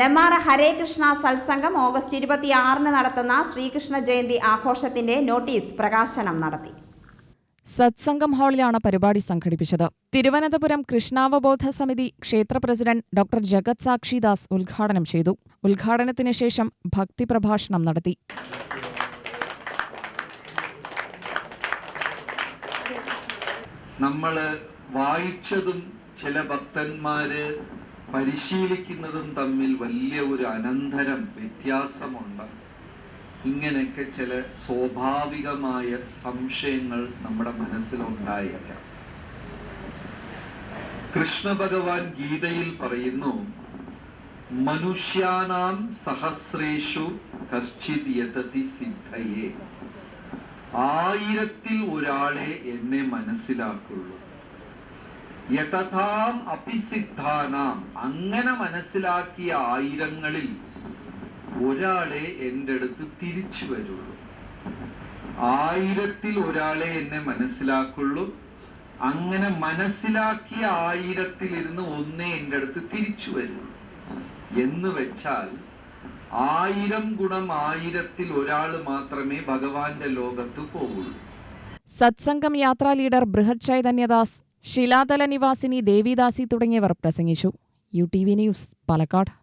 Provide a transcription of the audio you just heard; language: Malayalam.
നെമ്മാറ ഹരേ കൃഷ്ണ സത്സംഗം ഓഗസ്റ്റ് ഇരുപത്തിയാറിന് നടത്തുന്ന ശ്രീകൃഷ്ണ ജയന്തി ആഘോഷത്തിന്റെ നോട്ടീസ് പ്രകാശനം നടത്തി. സത്സംഗം ഹാളിലാണ് പരിപാടി സംഘടിപ്പിച്ചത്. തിരുവനന്തപുരം കൃഷ്ണാവബോധ സമിതി ക്ഷേത്ര പ്രസിഡന്റ് ഡോക്ടർ ജഗത് സാക്ഷിദാസ് ഉദ്ഘാടനം ചെയ്തു. ഉദ്ഘാടനത്തിന് ശേഷം ഭക്തി പ്രഭാഷണം നടത്തി. നമ്മൾ വായിച്ചതും ചില ഭക്തന്മാര് പരിശീലിക്കുന്നതും തമ്മിൽ വലിയ ഒരു അനന്തരം വ്യത്യാസമുണ്ട്. ഇങ്ങനെയൊക്കെ ചില സ്വാഭാവികമായ സംശയങ്ങൾ നമ്മുടെ മനസ്സിലുണ്ടായേക്കാം. കൃഷ്ണ ഭഗവാൻ ഗീതയിൽ പറയുന്നു മനുഷ്യാനാം സഹസ്രേഷു കശ്ചിത് യതതി സിദ്ധയെ. ആയിരത്തിൽ ഒരാളെ എന്നെ മനസ്സിലാക്കുള്ളൂ. യഥാം അപിസിദ്ധാനാം അങ്ങനെ മനസ്സിലാക്കിയ ആയിരങ്ങളിൽ ഒരാളെ എന്റെ അടുത്ത് തിരിച്ചു വരുള്ളൂ. ആയിരത്തിൽ ഒരാളെ എന്നെ മനസ്സിലാക്കുള്ളൂ. അങ്ങനെ മനസ്സിലാക്കിയ ആയിരത്തിൽ ഇരുന്ന് ഒന്നേ എന്റെ അടുത്ത് തിരിച്ചു വരുള്ളൂ. എന്ന് വെച്ചാൽ ആയിരം ഗുണം ആയിരത്തിൽ ഒരാൾ മാത്രമേ ഭഗവാന്റെ ലോകത്ത് പോവുള്ളൂ. സത്സംഗം യാത്രാ ലീഡർ ബൃഹത് ചൈതന്യദാസ് ശിലാതല നിവാസിനി ദേവിദാസി തുടങ്ങിയവർ പ്രസംഗിച്ചു. U T V news Palakkad.